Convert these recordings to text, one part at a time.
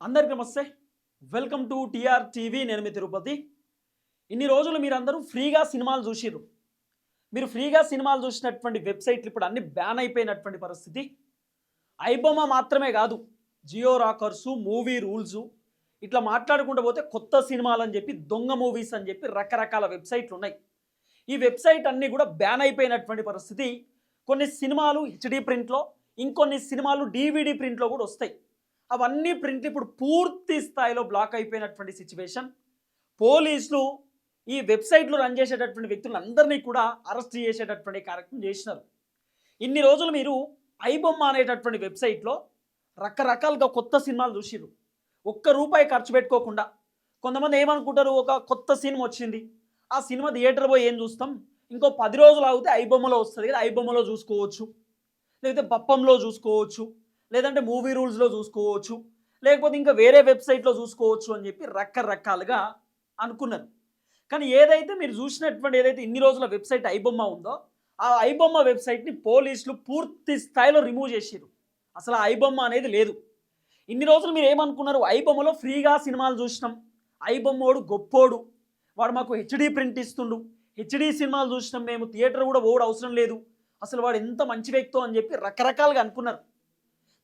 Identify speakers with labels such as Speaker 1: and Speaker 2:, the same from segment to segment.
Speaker 1: అందరికీ నమస్తే. Welcome to TR TV నేను మీ తిరుపతి. ఇన్ని రోజులు మీరందరూ ఫ్రీగా సినిమాలు చూసిర్రు. మీరు ఫ్రీగా సినిమాలు చూసినటువంటి వెబ్సైట్లు ఇప్పుడు అన్ని బ్యాన్ అయిపోయినటువంటి పరిస్థితి. ఐబొమ్మ మాత్రమే కాదు జియో రాకర్సు మూవీ రూల్స్ ఇట్లా మాట్లాడుకుంటూ పోతే కొత్త సినిమాలు అని చెప్పి దొంగ మూవీస్ అని చెప్పి రకరకాల వెబ్సైట్లు ఉన్నాయి. ఈ వెబ్సైట్ అన్నీ కూడా బ్యాన్ అయిపోయినటువంటి పరిస్థితి. కొన్ని సినిమాలు హెచ్డి ప్రింట్లో ఇంకొన్ని సినిమాలు డివిడి ప్రింట్లో కూడా వస్తాయి. అవన్నీ ప్రింట్లు ఇప్పుడు పూర్తి స్థాయిలో బ్లాక్ అయిపోయినటువంటి సిచ్యువేషన్ పోలీసులు ఈ వెబ్సైట్లు రన్ చేసేటటువంటి వ్యక్తులందరినీ కూడా అరెస్ట్ చేసేటటువంటి కార్యక్రమం చేసినారు. ఇన్ని రోజులు మీరు ఐబొమ్మ అనేటటువంటి వెబ్సైట్లో రకరకాలుగా కొత్త సినిమాలు చూసిర్రు. ఒక్క రూపాయి ఖర్చు పెట్టుకోకుండా. కొంతమంది ఏమనుకుంటారు? ఒక కొత్త సినిమా వచ్చింది. ఆ సినిమా థియేటర్ పోయి ఏం చూస్తాం? ఇంకో పది రోజులు ఆగితే ఐబొమ్మలో వస్తుంది కదా ఐబొమ్మలో చూసుకోవచ్చు. లేకపోతే బప్పంలో చూసుకోవచ్చు. లేదంటే మూవీ రూల్స్లో చూసుకోవచ్చు లేకపోతే ఇంకా వేరే వెబ్సైట్లో చూసుకోవచ్చు అని చెప్పి రకరకాలుగా అనుకున్నారు కానీ ఏదైతే మీరు చూసినటువంటి ఏదైతే ఇన్ని రోజుల వెబ్సైట్ ఐబొమ్మ ఉందో ఆ ఐబొమ్మ వెబ్సైట్ని పోలీసులు పూర్తి స్థాయిలో రిమూవ్ చేసారు అసలు ఆ ఐబొమ్మ అనేది లేదు. ఇన్ని రోజులు మీరు ఏమనుకున్నారు? ఐబొమ్మలో ఫ్రీగా సినిమాలు చూసినాం. ఐబొమ్మోడు గొప్పోడు. వాడు మాకు హెచ్డీ ప్రింట్ ఇస్తుండు. హెచ్డీ సినిమాలు చూసినాం మేము. థియేటర్ కూడా ఓడు అవసరం లేదు. అసలు వాడు ఎంత మంచి వ్యక్తో అని చెప్పి రకరకాలుగా అనుకున్నారు.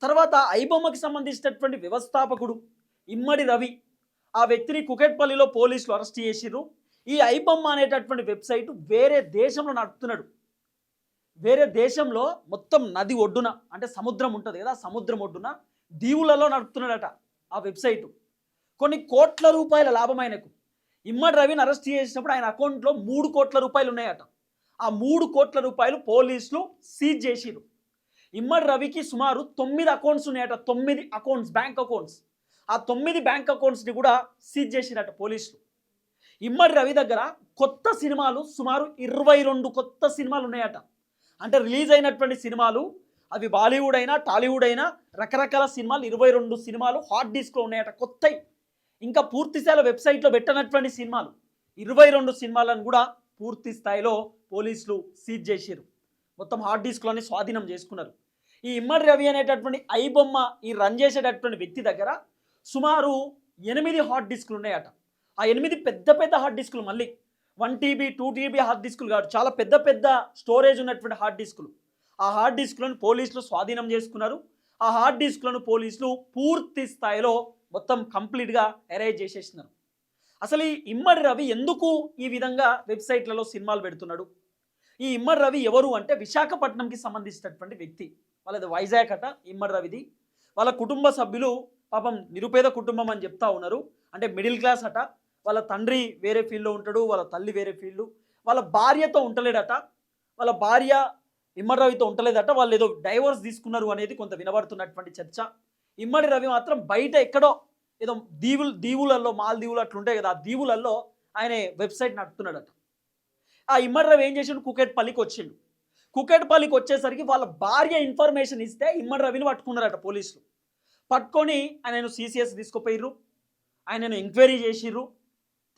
Speaker 1: తర్వాత ఐబొమ్మకి సంబంధించినటువంటి వ్యవస్థాపకుడు ఇమ్మడి రవి ఆ వ్యక్తిని కుకెట్పల్లిలో పోలీసులు అరెస్ట్ చేసిర్రు. ఈ ఐబొమ్మ అనేటటువంటి వెబ్సైట్ వేరే దేశంలో నడుపుతున్నాడు. వేరే దేశంలో మొత్తం నది ఒడ్డున అంటే సముద్రం ఉంటుంది కదా సముద్రం ఒడ్డున దీవులలో నడుపుతున్నాడట ఆ వెబ్సైటు. కొన్ని కోట్ల రూపాయల లాభం ఆయనకు. ఇమ్మడి రవిని అరెస్ట్ చేసినప్పుడు ఆయన అకౌంట్లో మూడు కోట్ల రూపాయలు ఉన్నాయట. ఆ మూడు కోట్ల రూపాయలు పోలీసులు సీజ్ చేసిరు ఇమ్మడి రవికి సుమారు తొమ్మిది అకౌంట్స్ ఉన్నాయట. తొమ్మిది అకౌంట్స్ బ్యాంక్ అకౌంట్స్ ఆ తొమ్మిది బ్యాంక్ అకౌంట్స్ని కూడా సీజ్ చేసిరట పోలీసులు. ఇమ్మడి రవి దగ్గర కొత్త సినిమాలు సుమారు ఇరవై రెండు కొత్త సినిమాలు ఉన్నాయట. అంటే రిలీజ్ అయినటువంటి సినిమాలు అవి బాలీవుడ్ అయినా టాలీవుడ్ అయినా రకరకాల సినిమాలు ఇరవై రెండు సినిమాలు హాట్ డిస్క్లో ఉన్నాయట కొత్తవి ఇంకా పూర్తి స్థాయిలో వెబ్సైట్లో పెట్టనటువంటి సినిమాలు ఇరవై రెండు సినిమాలను కూడా పూర్తి స్థాయిలో పోలీసులు సీజ్ చేశారు మొత్తం హార్డ్ డిస్క్లోని స్వాధీనం చేసుకున్నారు. ఈ ఇమ్మడి రవి అనేటటువంటి ఐబొమ్మ ఈ రన్ చేసేటటువంటి వ్యక్తి దగ్గర సుమారు ఎనిమిది హార్డ్ డిస్కులు ఉన్నాయట. ఆ ఎనిమిది పెద్ద పెద్ద హార్డ్ డిస్కులు మళ్ళీ one TB two TB hard డిస్కులు కాదు చాలా పెద్ద పెద్ద స్టోరేజ్ ఉన్నటువంటి హార్డ్ డిస్కులు ఆ హార్డ్ డిస్క్లను పోలీసులు స్వాధీనం చేసుకున్నారు. ఆ హార్డ్ డిస్క్లను పోలీసులు పూర్తి స్థాయిలో మొత్తం కంప్లీట్గా అరేంజ్ చేసేసినారు. అసలు ఈ ఇమ్మడి రవి ఎందుకు ఈ విధంగా వెబ్సైట్లలో సినిమాలు పెడుతున్నాడు? ఈ ఇమ్మడి రవి ఎవరు అంటే విశాఖపట్నంకి సంబంధించినటువంటి వ్యక్తి. వాళ్ళది వైజాగ్ అట ఇమ్మడి రవిది. వాళ్ళ కుటుంబ సభ్యులు పాపం నిరుపేద కుటుంబం అని చెప్తా ఉన్నారు. అంటే మిడిల్ క్లాస్ అట వాళ్ళ తండ్రి వేరే ఫీల్డ్లో ఉంటాడు వాళ్ళ తల్లి వేరే ఫీల్డ్ వాళ్ళ భార్యతో ఉండలేడట వాళ్ళ భార్య ఇమ్మడి రవితో ఉండలేదట వాళ్ళు ఏదో డైవర్స్ తీసుకున్నారు అనేది కొంత వినబడుతున్నటువంటి చర్చ. ఇమ్మడి రవి మాత్రం బయట ఎక్కడో ఏదో దీవులు దీవులలో మాల్ దీవులు అట్లుంటాయి కదా ఆ దీవులలో ఆయన వెబ్సైట్ నడుపుతున్నాడట. ఆ ఇమ్మడి రవి ఏం చేసిండు? కుకెట్పల్లికి వచ్చిండు కుకెట్పల్లికి వచ్చేసరికి వాళ్ళ భార్య ఇన్ఫర్మేషన్ ఇస్తే ఇమ్మడి రవిని పట్టుకున్నారట పోలీసులు. పట్టుకొని ఆయనను సీసీఎస్ తీసుకుపోయిర్రు. ఆయనను ఎంక్వైరీ చేసిర్రు.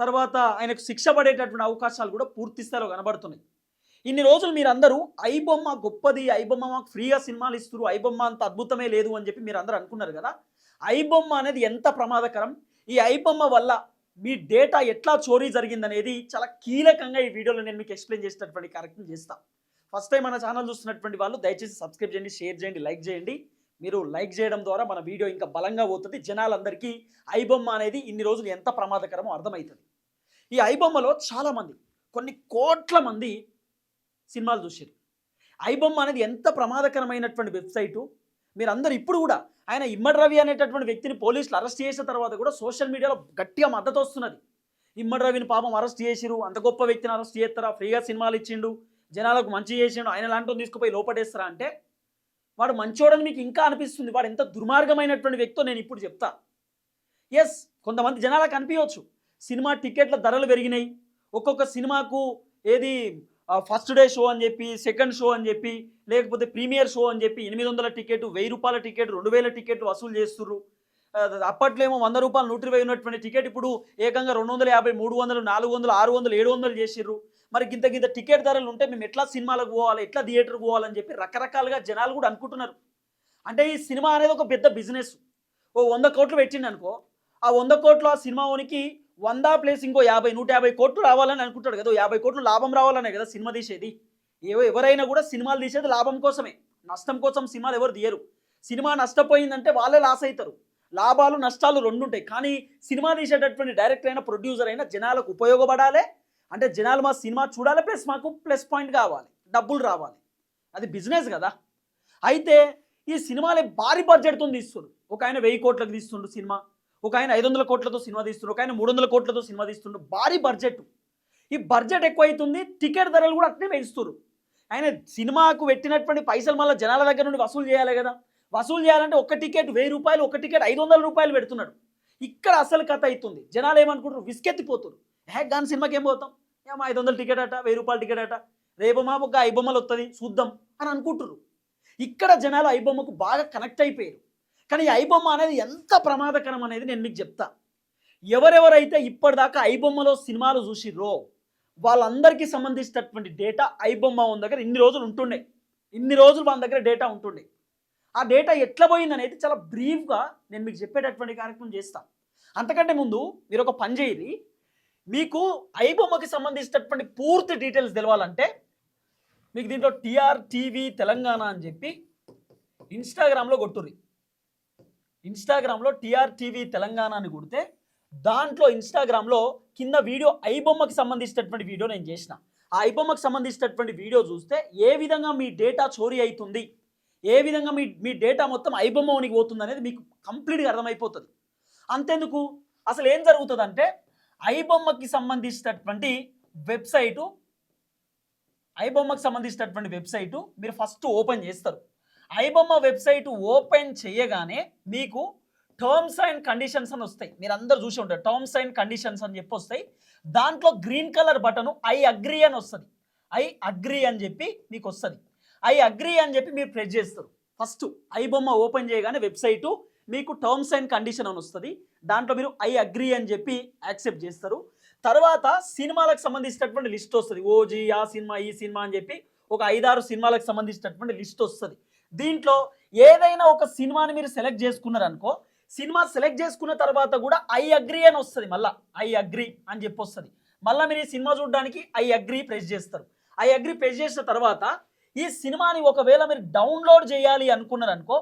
Speaker 1: తర్వాత ఆయనకు శిక్ష పడేటటువంటి అవకాశాలు కూడా పూర్తి స్థాయిలో కనబడుతున్నాయి. ఇన్ని రోజులు మీరందరూ ఐబొమ్మ గొప్పది ఐబొమ్మ మాకు ఫ్రీగా సినిమాలు ఇస్తున్నారు ఐబొమ్మ అంత అద్భుతమే లేదు అని చెప్పి మీరు అందరూ అనుకున్నారు కదా? ఐబొమ్మ అనేది ఎంత ప్రమాదకరం? ఈ ఐబొమ్మ వల్ల మీ డేటా ఎట్లా చోరీ జరిగిందనేది చాలా కీలకంగా ఈ వీడియోలో నేను మీకు ఎక్స్ప్లెయిన్ చేసేటటువంటి కార్యక్రమం చేస్తాను ఫస్ట్ టైం మన ఛానల్ చూస్తున్నటువంటి వాళ్ళు దయచేసి సబ్స్క్రైబ్ చేయండి షేర్ చేయండి లైక్ చేయండి. మీరు లైక్ చేయడం ద్వారా మన వీడియో ఇంకా బలంగా పోతుంది. జనాలందరికీ ఐబొమ్మ అనేది ఇన్ని రోజులు ఎంత ప్రమాదకరమో అర్థమవుతుంది. ఈ ఐబొమ్మలో చాలామంది కొన్ని కోట్ల మంది సినిమాలు చూసారు ఐబొమ్మ అనేది ఎంత ప్రమాదకరమైనటువంటి వెబ్సైటు? మీరందరూ ఇప్పుడు కూడా ఆయన ఇమ్మడి రవి అనేటటువంటి వ్యక్తిని పోలీసులు అరెస్ట్ చేసిన తర్వాత కూడా సోషల్ మీడియాలో గట్టిగా మద్దతు వస్తున్నది. ఇమ్మడి రవిని పాపం అరెస్ట్ చేసిరు అంత గొప్ప వ్యక్తిని అరెస్ట్ చేస్తారా? ఫ్రీగా సినిమాలు ఇచ్చిండు. జనాలకు మంచి చేసిండు ఆయన లాంటి తీసుకుపోయి లోపడేస్తారా అంటే వాడు మంచోడని మీకు ఇంకా అనిపిస్తుంది వాడు ఎంత దుర్మార్గమైనటువంటి వ్యక్తో నేను ఇప్పుడు చెప్తా. ఎస్ కొంతమంది జనాలకు అనిపించవచ్చు సినిమా టికెట్ల ధరలు పెరిగినాయి ఒక్కొక్క సినిమాకు ఏది ఫస్ట్ డే షో అని చెప్పి సెకండ్ షో అని చెప్పి లేకపోతే ప్రీమియర్ షో అని చెప్పి ఎనిమిది వందల టికెట్ వెయ్యి రూపాయల టికెట్ రెండు వేల టికెట్ వసూలు చేస్తున్నారు అప్పట్లో ఏమో వంద రూపాయలు నూట ఇరవై ఉన్నటువంటి టికెట్ ఇప్పుడు ఏకంగా రెండు వందల యాభై మూడు వందలు నాలుగు వందలు ఆరు వందలు ఏడు వందలు చేసిర్రు. మరి గింత గింత టికెట్ ధరలు ఉంటే మేము ఎట్లా సినిమాలకు పోవాలి ఎట్లా థియేటర్కి పోవాలని చెప్పి రకరకాలుగా జనాలు కూడా అనుకుంటున్నారు. అంటే ఈ సినిమా అనేది ఒక పెద్ద బిజినెస్. ఓ వంద కోట్లు పెట్టిండు అనుకో ఆ వంద కోట్లు ఆ సినిమా ఓనికి వంద ప్లేస్ ఇంకో యాభై నూట యాభై కోట్లు రావాలని అనుకుంటాడు కదా యాభై కోట్లు లాభం రావాలనే కదా సినిమా తీసేది. ఏవో ఎవరైనా కూడా సినిమాలు తీసేది లాభం కోసమే. నష్టం కోసం సినిమాలు ఎవరు తీయరు. సినిమా నష్టపోయిందంటే వాళ్ళే లాస్ అవుతారు లాభాలు నష్టాలు రెండు ఉంటాయి కానీ సినిమా తీసేటటువంటి డైరెక్టర్ అయినా ప్రొడ్యూసర్ అయినా జనాలకు ఉపయోగపడాలి అంటే జనాలు మా సినిమా చూడాలి ప్లస్ మాకు ప్లస్ పాయింట్ కావాలి డబ్బులు రావాలి. అది బిజినెస్ కదా. అయితే ఈ సినిమాలే భారీ బడ్జెట్తో తీస్తున్నారు ఒక ఆయన వెయ్యి కోట్లకు తీస్తుండ్రు సినిమా ఒక ఆయన ఐదు వందల కోట్లతో సినిమా తీస్తుండ్రు ఒక ఆయన మూడు వందల కోట్లతో సినిమా తీస్తుండ్రు భారీ బడ్జెట్. ఈ బడ్జెట్ ఎక్కువ అవుతుంది టికెట్ ధరలు కూడా అట్నే పెంచుతున్నారు ఆయన సినిమాకు పెట్టినటువంటి పైసలు మళ్ళీ జనాల దగ్గర నుండి వసూలు చేయాలి కదా. వసూలు చేయాలంటే ఒక టికెట్ వెయ్యి రూపాయలు ఒక టికెట్ ఐదు వందల రూపాయలు పెడుతున్నాడు. ఇక్కడ అసలు కథ అవుతుంది. జనాలు ఏమనుకుంటారు విసుకెత్తిపోతారు హ్యాక్ గాని సినిమాకి ఏం పోతాం? ఏమో ఐదు వందల టికెట్ అట వెయ్యి రూపాయల టికెట్ అట. రేపు మా ఒక ఐబొమ్మలు వస్తుంది చూద్దాం అని అనుకుంటున్నారు ఇక్కడ జనాలు ఐబొమ్మకు బాగా కనెక్ట్ అయిపోయారు. కానీ ఈ ఐబొమ్మ అనేది ఎంత ప్రమాదకరం అనేది నేను మీకు చెప్తా. ఎవరెవరైతే ఇప్పటిదాకా ఐబొమ్మలో సినిమాలు చూసిర్రో వాళ్ళందరికీ సంబంధించినటువంటి డేటా ఐబొమ్మ ఉన్న దగ్గర ఇన్ని రోజులు ఉంటుండే. ఇన్ని రోజులు వాళ్ళ దగ్గర డేటా ఉంటుండే. ఆ డేటా ఎట్లా పోయిందనేది చాలా బ్రీఫ్గా నేను మీకు చెప్పేటటువంటి కార్యక్రమం చేస్తాను అంతకంటే ముందు మీరు ఒక పని చేయరి మీకు ఐబొమ్మకి సంబంధించినటువంటి పూర్తి డీటెయిల్స్ తెలవాలంటే మీకు దీంట్లో టిఆర్ టీవీ తెలంగాణ అని చెప్పి ఇన్స్టాగ్రామ్లో కొట్టుర్రి. ఇన్స్టాగ్రామ్లో టీఆర్ టీవీ తెలంగాణ అని కొడితే దాంట్లో ఇన్స్టాగ్రామ్లో కింద వీడియో ఐబొమ్మకి సంబంధించినటువంటి వీడియో నేను చేసిన. ఆ ఐబొమ్మకి సంబంధించినటువంటి వీడియో చూస్తే ఏ విధంగా మీ డేటా చోరీ అవుతుంది ఏ విధంగా మీ మీ డేటా మొత్తం ఐబొమ్మనికి పోతుంది అనేది మీకు కంప్లీట్గా అర్థమైపోతుంది. అంతెందుకు? అసలు ఏం జరుగుతుందంటే ఐబొమ్మకి సంబంధించినటువంటి వెబ్సైటు ఐబొమ్మకి సంబంధించినటువంటి వెబ్సైటు మీరు ఫస్ట్ ఓపెన్ చేస్తారు. ఐబొమ్మ వెబ్సైట్ ఓపెన్ చేయగానే మీకు టర్మ్స్ అండ్ కండిషన్స్ అని వస్తాయి. మీరు అందరు చూసి ఉంటారు. టర్మ్స్ అండ్ కండిషన్స్ అని చెప్పి వస్తాయి. దాంట్లో green colour button I agree అని వస్తుంది. ఐ అగ్రి అని చెప్పి మీకు వస్తుంది. ఐ అగ్రి అని చెప్పి మీరు ప్రెస్ చేస్తారు. ఫస్ట్ ఐబొమ్మ ఓపెన్ చేయగానే వెబ్సైటు మీకు టర్మ్స్ అండ్ కండిషన్ అని వస్తుంది. దాంట్లో మీరు ఐ అగ్రి అని చెప్పి యాక్సెప్ట్ చేస్తారు. తర్వాత సినిమాలకు సంబంధించినటువంటి లిస్ట్ వస్తుంది. ఓజీ ఆ సినిమా ఈ సినిమా అని చెప్పి ఒక ఐదారు సినిమాలకు సంబంధించినటువంటి లిస్ట్ వస్తుంది. దీంట్లో ఏదైనా ఒక సినిమాని మీరు సెలెక్ట్ చేసుకున్నారనుకో సినిమా సెలెక్ట్ చేసుకున్న తర్వాత కూడా ఐ అగ్రి అని వస్తుంది మళ్ళా. ఐ అగ్రి అని చెప్పి వస్తుంది. మళ్ళీ మీరు ఈ సినిమా చూడడానికి ఐ అగ్రి ప్రెస్ చేస్తారు. ఐ అగ్రి ప్రెస్ చేసిన తర్వాత ఈ సినిమాని ఒకవేళ మీరు డౌన్లోడ్ చేయాలి అనుకున్నారనుకో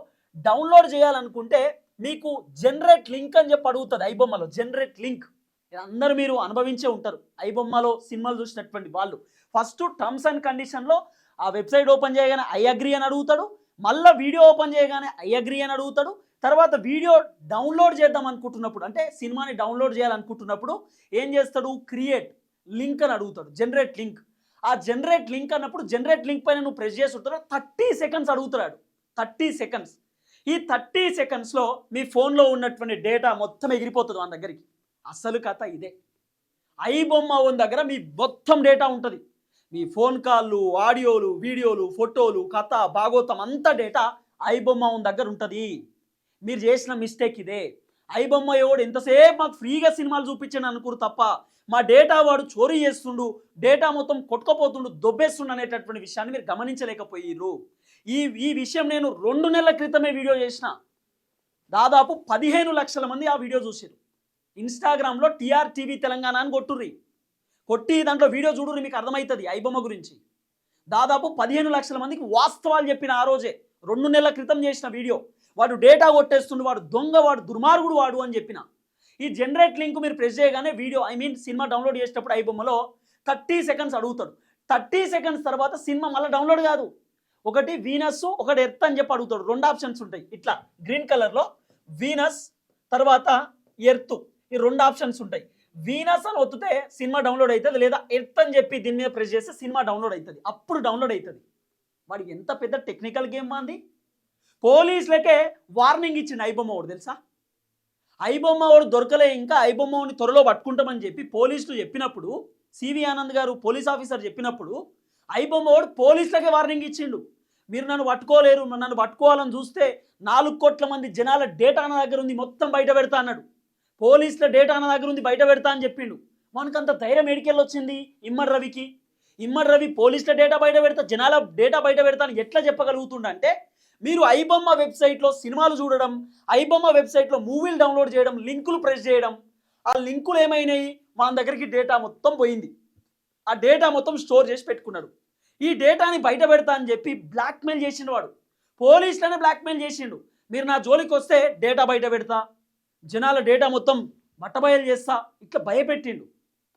Speaker 1: డౌన్లోడ్ చేయాలనుకుంటే మీకు జనరేట్ లింక్ అని చెప్పి అడుగుతుంది ఐబొమ్మలో జనరేట్ లింక్ అందరూ మీరు అనుభవించే ఉంటారు. ఐబొమ్మలో సినిమాలు చూసినటువంటి వాళ్ళు. ఫస్ట్ టర్మ్స్ అండ్ కండిషన్లో ఆ వెబ్సైట్ ఓపెన్ చేయగానే ఐ అగ్రీ అని అడుగుతాడు. మళ్ళీ వీడియో ఓపెన్ చేయగానే ఐ అగ్రి అని అడుగుతాడు. తర్వాత వీడియో డౌన్లోడ్ చేద్దాం అనుకుంటున్నప్పుడు అంటే సినిమాని డౌన్లోడ్ చేయాలనుకుంటున్నప్పుడు ఏం చేస్తాడు? క్రియేట్ లింక్ అని అడుగుతాడు. జనరేట్ లింక్ ఆ జనరేట్ లింక్ అన్నప్పుడు జనరేట్ లింక్ పైన నువ్వు ప్రెస్ చేసి ఉంటాడు థర్టీ సెకండ్స్ అడుగుతున్నాడు. థర్టీ సెకండ్స్ ఈ థర్టీ సెకండ్స్లో మీ ఫోన్లో ఉన్నటువంటి డేటా మొత్తం ఎగిరిపోతుంది మన దగ్గరికి. అసలు కథ ఇదే. ఐ బొమ్మ ఉన్న దగ్గర మీ మొత్తం డేటా ఉంటుంది. మీ ఫోన్ కాళ్ళు ఆడియోలు వీడియోలు ఫోటోలు కథ భాగోతం అంత డేటా ఐ బొమ్మ ఉన్న దగ్గర ఉంటుంది. మీరు చేసిన మిస్టేక్ ఇదే. ఐబొమ్మ ఎవడు ఎంతసేపు మాకు ఫ్రీగా సినిమాలు చూపించాను అనుకురు తప్ప మా డేటా వాడు చోరీ చేస్తుండు డేటా మొత్తం కొట్టుకపోతుండు దొబ్బేస్తుండు అనేటటువంటి విషయాన్ని మీరు గమనించలేకపోయిర్రు. ఈ ఈ విషయం నేను రెండు నెలల క్రితమే వీడియో చేసిన. దాదాపు పదిహేను లక్షల మంది ఆ వీడియో చూసారు ఇన్స్టాగ్రామ్లో టీఆర్ టీవీ తెలంగాణ అని కొట్టుర్రి. కొట్టి దాంట్లో వీడియో చూడుర్రి మీకు అర్థమవుతుంది ఐబొమ్మ గురించి. దాదాపు పదిహేను లక్షల మందికి వాస్తవాలు చెప్పిన ఆ రోజే. రెండు నెలల క్రితం చేసిన వీడియో. వాడు డేటా కొట్టేస్తుండు వాడు దొంగ వాడు దుర్మార్గుడు వాడు అని చెప్పిన. ఈ జనరేట్ లింక్ మీరు ప్రెస్ చేయగానే video I mean cinema download చేసేటప్పుడు ఐబొమ్మలో థర్టీ సెకండ్స్ అడుగుతాడు. థర్టీ సెకండ్స్ తర్వాత సినిమా మళ్ళీ డౌన్లోడ్ కాదు. ఒకటి వీనస్ ఒకటి ఎర్త్ అని చెప్పి అడుగుతాడు. రెండు ఆప్షన్స్ ఉంటాయి. ఇట్లా గ్రీన్ కలర్లో వీనస్ తర్వాత ఎర్త్ ఈ రెండు ఆప్షన్స్ ఉంటాయి. వీనస్ అని ఒత్తితే సినిమా డౌన్లోడ్ అవుతుంది లేదా ఎర్త్ అని చెప్పి దీని మీద ప్రెస్ చేస్తే సినిమా డౌన్లోడ్ అవుతుంది అప్పుడు డౌన్లోడ్ అవుతుంది వాడు ఎంత పెద్ద టెక్నికల్ గేమ్ మాంది పోలీసులకే వార్నింగ్ ఇచ్చిండు ఐబొమ్మ వాడు తెలుసా? ఐబొమ్మ వాడు దొరకలే ఇంకా ఐబొమ్మ వాడిని త్వరలో పట్టుకుంటామని చెప్పి పోలీసులు చెప్పినప్పుడు సివి ఆనంద్ గారు పోలీస్ ఆఫీసర్ చెప్పినప్పుడు ఐబొమ్మ వాడు పోలీసులకే వార్నింగ్ ఇచ్చిండు. మీరు నన్ను పట్టుకోలేరు నన్ను పట్టుకోవాలని చూస్తే నాలుగు కోట్ల మంది జనాల డేటా నా దగ్గర ఉంది మొత్తం బయట పెడతా అన్నాడు. పోలీసుల డేటా నా దగ్గర ఉంది బయట పెడతా అని చెప్పిండు. మనకంత ధైర్యం ఎడికెళ్ళొచ్చింది ఇమ్మడి రవికి. ఇమ్మడి రవి పోలీసుల డేటా బయట పెడతా జనాల డేటా బయట పెడతా అని ఎట్లా చెప్పగలుగుతుండంటే మీరు ఐబొమ్మ వెబ్సైట్లో సినిమాలు చూడడం ఐబొమ్మ వెబ్సైట్లో మూవీలు డౌన్లోడ్ చేయడం లింకులు ప్రెస్ చేయడం ఆ లింకులు ఏమైనాయి? మన దగ్గరికి డేటా మొత్తం పోయింది. ఆ డేటా మొత్తం స్టోర్ చేసి పెట్టుకున్నాడు. ఈ డేటాని బయట పెడతా అని చెప్పి బ్లాక్మెయిల్ చేసిండు వాడు. పోలీసులనే బ్లాక్మెయిల్ చేసిండు. మీరు నా జోలికి వస్తే డేటా బయట పెడతా జనాల డేటా మొత్తం మట్టబయలు చేస్తా ఇట్లా భయపెట్టిండు.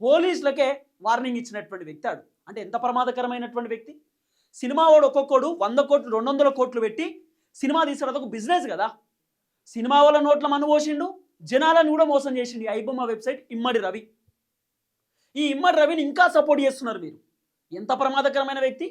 Speaker 1: పోలీసులకే వార్నింగ్ ఇచ్చినటువంటి వ్యక్తి ఆడు. అంటే ఎంత ప్రమాదకరమైనటువంటి వ్యక్తి? సినిమా వాడు ఒక్కొక్కడు వంద కోట్లు రెండు వందల కోట్లు పెట్టి సినిమా తీసాడు అదొక బిజినెస్ కదా. సినిమా వాళ్ళ నోట్ల మన్ను పోసిండు జనాలను కూడా మోసం చేసిండు ఈ ఐబొమ్మ వెబ్సైట్ ఇమ్మడి రవి. ఈ ఇమ్మడి రవిని ఇంకా సపోర్ట్ చేస్తున్నారు మీరు ఎంత ప్రమాదకరమైన వ్యక్తి?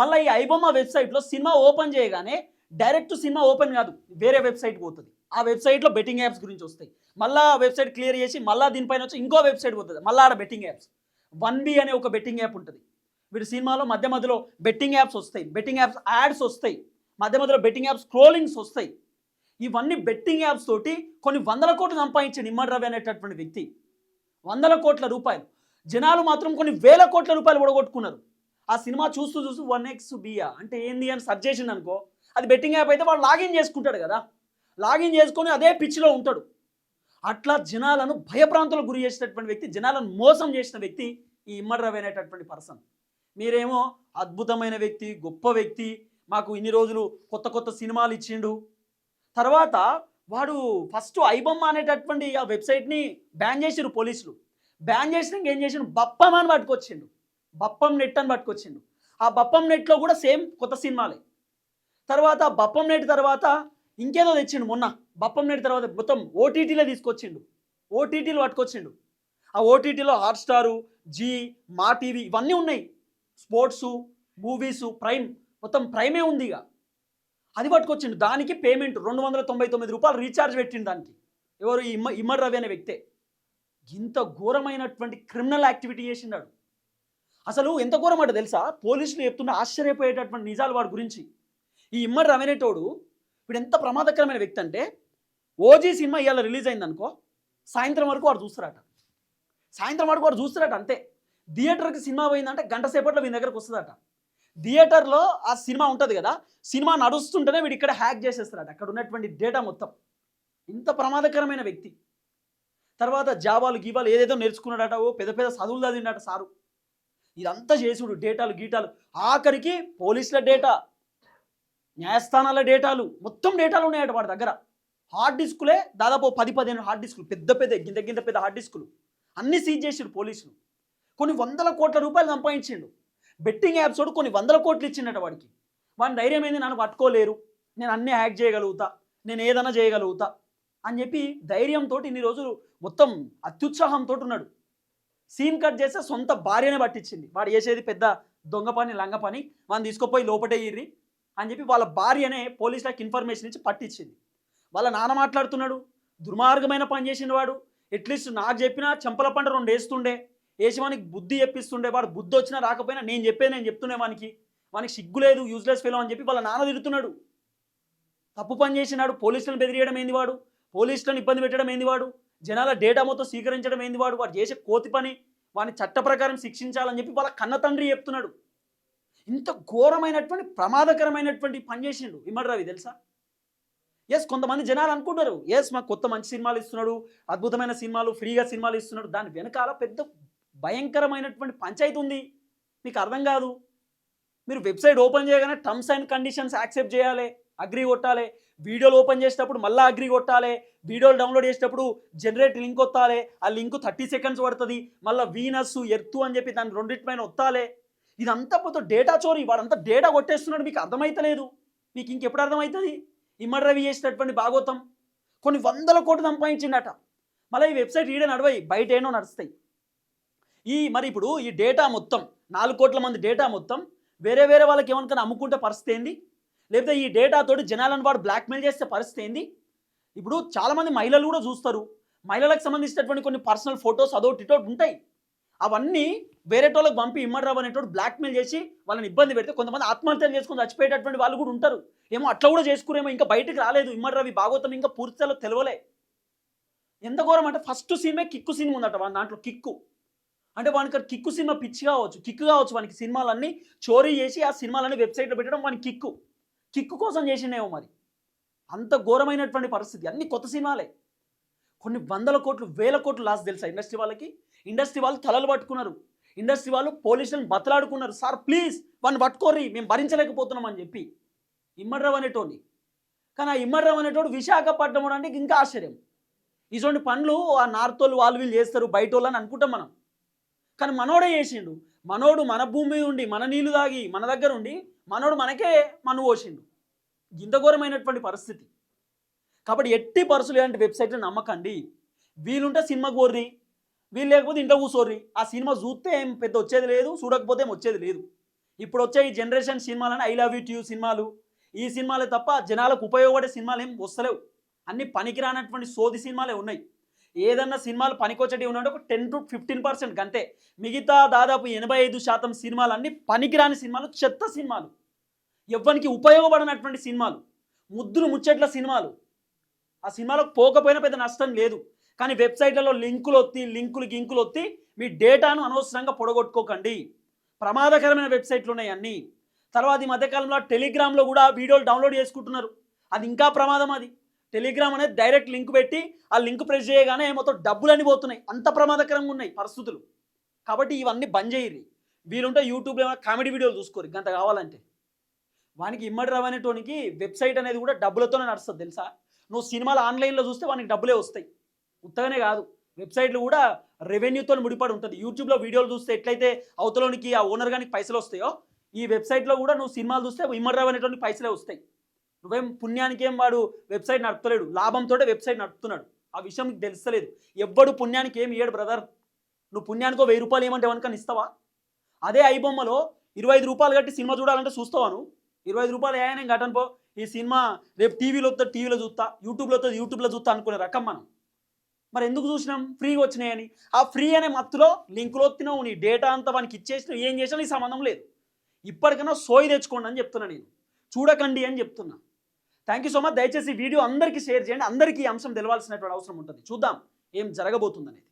Speaker 1: మళ్ళీ ఈ ఐబొమ్మ వెబ్సైట్లో సినిమా ఓపెన్ చేయగానే డైరెక్ట్ సినిమా ఓపెన్ కాదు వేరే వెబ్సైట్ పోతుంది. ఆ వెబ్సైట్లో బెట్టింగ్ యాప్స్ గురించి వస్తాయి. మళ్ళీ ఆ వెబ్సైట్ క్లియర్ చేసి మళ్ళీ దీనిపైన వచ్చి ఇంకో వెబ్సైట్ పోతుంది. మళ్ళీ ఆడ బెట్టింగ్ యాప్స్. వన్ బి అనే ఒక బెట్టింగ్ యాప్ ఉంటుంది. వీడు సినిమాలో మధ్య మధ్యలో బెట్టింగ్ యాప్స్ వస్తాయి. బెట్టింగ్ యాప్స్ యాడ్స్ వస్తాయి. మధ్య మధ్యలో బెట్టింగ్ యాప్స్ స్క్రోలింగ్స్ వస్తాయి. ఇవన్నీ బెట్టింగ్ యాప్స్ తోటి కొన్ని వందల కోట్లు సంపాదించే నిమ్మడి రవి అనేటటువంటి వ్యక్తి. వందల కోట్ల రూపాయలు. జనాలు మాత్రం కొన్ని వేల కోట్ల రూపాయలు ఒడగొట్టుకున్నారు ఆ సినిమా చూస్తూ చూస్తూ వన్ ఎక్స్ బియా అంటే ఏంది అని సర్చ్ చేసింది అనుకో అది బెట్టింగ్ యాప్ అయితే వాడు లాగిన్ చేసుకుంటాడు కదా. లాగిన్ చేసుకొని అదే పిచ్చిలో ఉంటాడు. అట్లా జనాలను భయప్రాంతాలకు గురి చేసినటువంటి వ్యక్తి జనాలను మోసం చేసిన వ్యక్తి ఈ ఇమ్మడి రవి అనేటటువంటి పర్సన్. మీరేమో అద్భుతమైన వ్యక్తి గొప్ప వ్యక్తి మాకు ఇన్ని రోజులు కొత్త కొత్త సినిమాలు ఇచ్చిండు. తర్వాత వాడు ఫస్ట్ ఐబొమ్మ అనేటటువంటి ఆ వెబ్సైట్ని బ్యాన్ చేసిరు పోలీసులు. బ్యాన్ చేసినాక ఏం చేసిండు? బప్పం అని పట్టుకొచ్చిండు. బప్పం నెట్ అని పట్టుకొచ్చిండు. ఆ బప్పం నెట్లో కూడా సేమ్ కొత్త సినిమాలే. తర్వాత బప్పం నెట్ తర్వాత ఇంకేదో తెచ్చిండు మొన్న. బప్పం నెట్ తర్వాత మొత్తం ఓటీటీలో తీసుకొచ్చిండు. ఓటీటీలు పట్టుకొచ్చిండు. ఆ ఓటీటీలో హాట్స్టారు జీ మా టీవీ ఇవన్నీ ఉన్నాయి. స్పోర్ట్స్ మూవీస్ ప్రైమ్ మొత్తం ప్రైమే ఉంది ఇక. అది పట్టుకొచ్చిండు. దానికి పేమెంట్ రెండు వందల తొంభై తొమ్మిది రూపాయలు రీఛార్జ్ పెట్టిండు దానికి. ఎవరు ఈ ఇమ్మ ఇమ్మడి రవి అనే వ్యక్తే. ఇంత ఘోరమైనటువంటి క్రిమినల్ యాక్టివిటీ చేసిండాడు. అసలు ఎంత ఘోరం అంటే తెలుసా? పోలీసులు చెప్తున్న ఆశ్చర్యపోయేటటువంటి నిజాలు వాడి గురించి. ఈ ఇమ్మడి రవి అనేటోడు వీడు ఎంత ప్రమాదకరమైన వ్యక్తి అంటే ఓజీ సినిమా ఇవాళ రిలీజ్ అయిందనుకో సాయంత్రం వరకు వాడు చూస్తారట. సాయంత్రం వరకు వాడు చూస్తారట అంతే. థియేటర్కి సినిమా పోయిందంటే గంట సేపట్లో వీని దగ్గరకు వస్తుందట. థియేటర్లో ఆ సినిమా ఉంటుంది కదా సినిమా నడుస్తుంటేనే వీడు ఇక్కడ హ్యాక్ చేసేస్తారట. అక్కడ ఉన్నటువంటి డేటా మొత్తం. ఇంత ప్రమాదకరమైన వ్యక్తి. తర్వాత జాబాలు గీబాలు ఏదేదో నేర్చుకున్నాడట ఓ పెద్ద పెద్ద చదువులు చదివిండట సారు. ఇదంతా చేసుడు డేటాలు గీటాలు. ఆఖరికి పోలీసుల డేటా న్యాయస్థానాల డేటాలు మొత్తం డేటాలు ఉన్నాయట వాడి దగ్గర. హార్డ్ డిస్కులే దాదాపు పది పదిహేను హార్డ్ డిస్కులు పెద్ద పెద్ద గింత గింత పెద్ద హార్డ్ డిస్కులు. అన్నీ సీజ్ చేసిండు పోలీసులు. కొన్ని వందల కోట్ల రూపాయలు సంపాదించిండు. బెట్టింగ్ యాప్స్ వాడు కొన్ని వందల కోట్లు ఇచ్చిండట వాడికి. వాడి ధైర్యం ఏంది? నన్ను పట్టుకోలేరు. నేను అన్నీ హ్యాక్ చేయగలుగుతా. నేను ఏదైనా చేయగలుగుతా. అని చెప్పి ధైర్యంతో ఇన్ని రోజులు మొత్తం అత్యుత్సాహంతో ఉన్నాడు. సీన్ కట్ చేస్తే సొంత భార్యనే పట్టించింది. వాడు చేసేది పెద్ద దొంగ పని లంగ పని. మనం తీసుకుపోయి లోపటే ఇర్రి అని చెప్పి వాళ్ళ భార్యనే పోలీసులకు ఇన్ఫర్మేషన్ ఇచ్చి పట్టించింది. వాళ్ళ నాన్న మాట్లాడుతున్నాడు. దుర్మార్గమైన పని చేసిన వాడు. అట్లీస్ట్ నాకు చెప్పినా చెంపల పంట రెండు వేస్తుండే. యజమానికి బుద్ధి చెప్పిస్తుండే వాడు బుద్ధి వచ్చినా రాకపోయినా నేను చెప్పే నేను చెప్తుండే వానికి. వానికి సిగ్గు లేదు యూజ్లెస్ ఫెలో అని చెప్పి వాళ్ళ నాన్న తిడుతున్నాడు. తప్పు పని చేసినాడు పోలీసులను బెదిరియడం ఏంది వాడు? పోలీసులను ఇబ్బంది పెట్టడం ఏంది వాడు? జనాల డేటా మొత్తం స్వీకరించడం ఏంది వాడు? వాడు చేసే కోతి పని వాని చట్ట ప్రకారం శిక్షించాలని చెప్పి వాళ్ళ కన్న తండ్రి చెప్తున్నాడు. ఇంత ఘోరమైనటువంటి ప్రమాదకరమైనటువంటి పని చేసిండు. ఇమ్మడి రవి తెలుసా? ఎస్ కొంతమంది జనాలు అనుకుంటారు. ఎస్ మాకు కొత్త మంచి సినిమాలు ఇస్తున్నాడు అద్భుతమైన సినిమాలు ఫ్రీగా సినిమాలు ఇస్తున్నాడు. దాని వెనకాల పెద్ద భయంకరమైనటువంటి పంచాయతీ ఉంది. మీకు అర్థం కాదు. మీరు వెబ్సైట్ ఓపెన్ చేయగానే టర్మ్స్ అండ్ కండిషన్స్ యాక్సెప్ట్ చేయాలి అగ్రి కొట్టాలి. వీడియోలు ఓపెన్ చేసేటప్పుడు మళ్ళీ అగ్రి కొట్టాలి. వీడియోలు డౌన్లోడ్ చేసేటప్పుడు జనరేట్ లింక్ వత్తాలి ఆ లింక్ థర్టీ సెకండ్స్ పడుతుంది. మళ్ళీ వీనస్ ఎర్తు అని చెప్పి దాని రెండింటిపైన వత్తాలి ఇదంతా పోతే డేటా చోరీ. వాడంతా డేటా కొట్టేస్తున్నాడు. మీకు అర్థమైతలేదు మీకు ఇంకెప్పుడు అర్థమవుతుంది ఇమ్మడి రవి చేసినటువంటి భాగోతం. కొన్ని వందల కోట్లు సంపాదించిండట. మళ్ళీ ఈ వెబ్సైట్ ఈడే నడవాయి బయట ఏనో నడుస్తాయి. ఈ మరి ఇప్పుడు ఈ డేటా మొత్తం నాలుగు కోట్ల మంది డేటా మొత్తం వేరే వేరే వాళ్ళకి ఏమనుకన్నా అమ్ముకుంటే పరిస్థితి ఏంది? లేకపోతే ఈ డేటాతోటి జనాలను వాడు బ్లాక్మెయిల్ చేస్తే పరిస్థితి ఏంది? ఇప్పుడు చాలామంది మహిళలు కూడా చూస్తారు. మహిళలకు సంబంధించినటువంటి కొన్ని పర్సనల్ ఫొటోస్ అదోటి ఇటోటి ఉంటాయి. అవన్నీ వేరేటోళ్ళకి పంపి ఇమ్మడరావు అనేటోడు బ్లాక్మెయిల్ చేసి వాళ్ళని ఇబ్బంది పెడితే కొంతమంది ఆత్మహత్యలు చేసుకొని చచ్చిపోయేటటువంటి వాళ్ళు కూడా ఉంటారు. ఏమో అట్లా కూడా చేసుకురేమో ఇంకా బయటకు రాలేదు. ఇమ్మడరావి భాగవతం ఇంకా పూర్తిలో తెలవలే. ఎంత ఘోరం అంటే ఫస్ట్ సినిమా కిక్కు సినిమా ఉందట దాంట్లో కిక్కు. అంటే వానికి కిక్కు సినిమా పిచ్చి కావచ్చు కిక్కు కావచ్చు వానికి సినిమాలన్నీ. చోరీ చేసి ఆ సినిమాలన్నీ వెబ్సైట్లో పెట్టడం వానికి కిక్కు. కిక్కు కోసం చేసిండేమో మరి. అంత ఘోరమైనటువంటి పరిస్థితి. అన్ని కొత్త సినిమాలే. కొన్ని వందల కోట్లు వేల కోట్లు లాస్ తెలుసా ఇండస్ట్రీ వాళ్ళకి? ఇండస్ట్రీ వాళ్ళు తలలు పట్టుకున్నారు. ఇండస్ట్రీ వాళ్ళు పోలీసులను బతలాడుకున్నారు. సార్ ప్లీజ్ వాడిని పట్టుకోర్రి మేము భరించలేకపోతున్నాం అని చెప్పి. ఇమ్మడ్రావు అనేటోని కానీ ఆ ఇమ్మడ్రావు అనేటోడు విశాఖపట్నం అంటే ఇంకా ఆశ్చర్యం. ఇటువంటి పనులు ఆ నార్తోళ్ళు వాళ్ళు వీళ్ళు చేస్తారు బయట వాళ్ళు అని అనుకుంటాం మనం. కానీ మనోడే చేసిండు. మనోడు మన భూమి ఉండి మన నీళ్ళు తాగి మన దగ్గర ఉండి మనోడు మనకే మను పోసిండు. ఇంత ఘోరమైనటువంటి పరిస్థితి. కాబట్టి ఎట్టి పరుసులు ఇలాంటి వెబ్సైట్లు నమ్మకండి. వీలుంటే సినిమా కోర్రి వీళ్ళు లేకపోతే ఇంట్లో కూర్చోర్రి. ఆ సినిమా చూస్తే ఏం పెద్ద వచ్చేది లేదు చూడకపోతే ఏం వచ్చేది లేదు. ఇప్పుడు వచ్చే ఈ జనరేషన్ సినిమాలని ఐ లవ్ యూ ట్యూ సినిమాలు ఈ సినిమాలే తప్ప జనాలకు ఉపయోగపడే సినిమాలు ఏం వస్తలేవు. అన్ని పనికిరానటువంటి సోది సినిమాలే ఉన్నాయి. ఏదన్నా సినిమాలు పనికొచ్చటి ఉన్నాడు ఒక టెన్ టు ఫిఫ్టీన్ పర్సెంట్ అంతే. మిగతా దాదాపు ఎనభై ఐదు శాతం సినిమాలు అన్ని పనికిరాని సినిమాలు చెత్త సినిమాలు. ఎవ్వరికి ఉపయోగపడినటువంటి సినిమాలు. ముద్దులు ముచ్చట్ల సినిమాలు. ఆ సినిమాలకు పోకపోయినా పెద్ద నష్టం లేదు. కానీ వెబ్సైట్లలో లింకులు ఒత్తి లింకులు గింకులు ఒత్తి మీ డేటాను అనవసరంగా పొడగొట్టుకోకండి. ప్రమాదకరమైన వెబ్సైట్లు ఉన్నాయి అన్నీ. తర్వాత ఈ మధ్యకాలంలో టెలిగ్రామ్లో కూడా వీడియోలు డౌన్లోడ్ చేసుకుంటున్నారు. అది ఇంకా ప్రమాదం అది. టెలిగ్రామ్ అనేది డైరెక్ట్ లింక్ పెట్టి ఆ లింక్ ప్రెస్ చేయగానే మొత్తం డబ్బులన్నీ పోతున్నాయి. అంత ప్రమాదకరంగా ఉన్నాయి పరిస్థితులు. కాబట్టి ఇవన్నీ బంద్ చేయరు వీలుంటే యూట్యూబ్లో ఏమైనా కామెడీ వీడియోలు చూసుకోరు గంత కావాలంటే. వానికి ఇమ్మడి రవనేటోనికి వెబ్సైట్ అనేది కూడా డబ్బులతోనే నడుస్తుంది తెలుసా? నువ్వు సినిమాలు ఆన్లైన్లో చూస్తే వానికి డబ్బులే వస్తాయి. ఉత్తగానే కాదు. వెబ్సైట్లు కూడా రెవెన్యూతో ముడిపడి ఉంటుంది. యూట్యూబ్లో వీడియోలు చూస్తే ఎట్లయితే అవతలోనికి ఆ ఓనర్ గానికి పైసలు వస్తాయో ఈ వెబ్సైట్లో కూడా నువ్వు సినిమాలు చూస్తే ఇమ్మడి రవనేటువంటి పైసలే వస్తాయి. నువ్వేం పుణ్యానికి ఏం వాడు వెబ్సైట్ నడుపుతలేడు లాభంతో వెబ్సైట్ నడుపుతున్నాడు. ఆ విషయం నీకు తెలుస్తలేదు. ఎవ్వడు పుణ్యానికి ఏమి ఇయ్యడు బ్రదర్ నువ్వు పుణ్యానికో వెయ్యి రూపాయలు ఏమంటే వనకని ఇస్తావా? అదే ఐబొమ్మలో ఇరవై ఐదు రూపాయలు కట్టి సినిమా చూడాలంటే చూస్తావా నువ్వు? ఇరవై ఐదు రూపాయలు ఏ నేను కట్టను పో. ఈ సినిమా రేపు టీవీలో వస్తే టీవీలో చూస్తా యూట్యూబ్లో వస్తే యూట్యూబ్లో చూస్తా అనుకునే రకం మనం. మరి ఎందుకు చూసినాం? ఫ్రీగా వచ్చినాయని. ఆ ఫ్రీ అనే మత్తులో లింకులు వస్తున్నావు నీ డేటా అంతా వానికి ఇచ్చేసినావు ఏం చేసినా నీ సంబంధం లేదు. ఇప్పటికైనా సోయి తెచ్చుకోండి అని చెప్తున్నా నేను. చూడకండి అని చెప్తున్నా. థ్యాంక్ యూ సో మచ్ దయచేసి వీడియో అందరికీ షేర్ చేయండి. అందరికీ ఈ అంశం తెలవాల్సినటువంటి అవసరం ఉంటుంది. చూద్దాం ఏం జరగబోతుందనేది.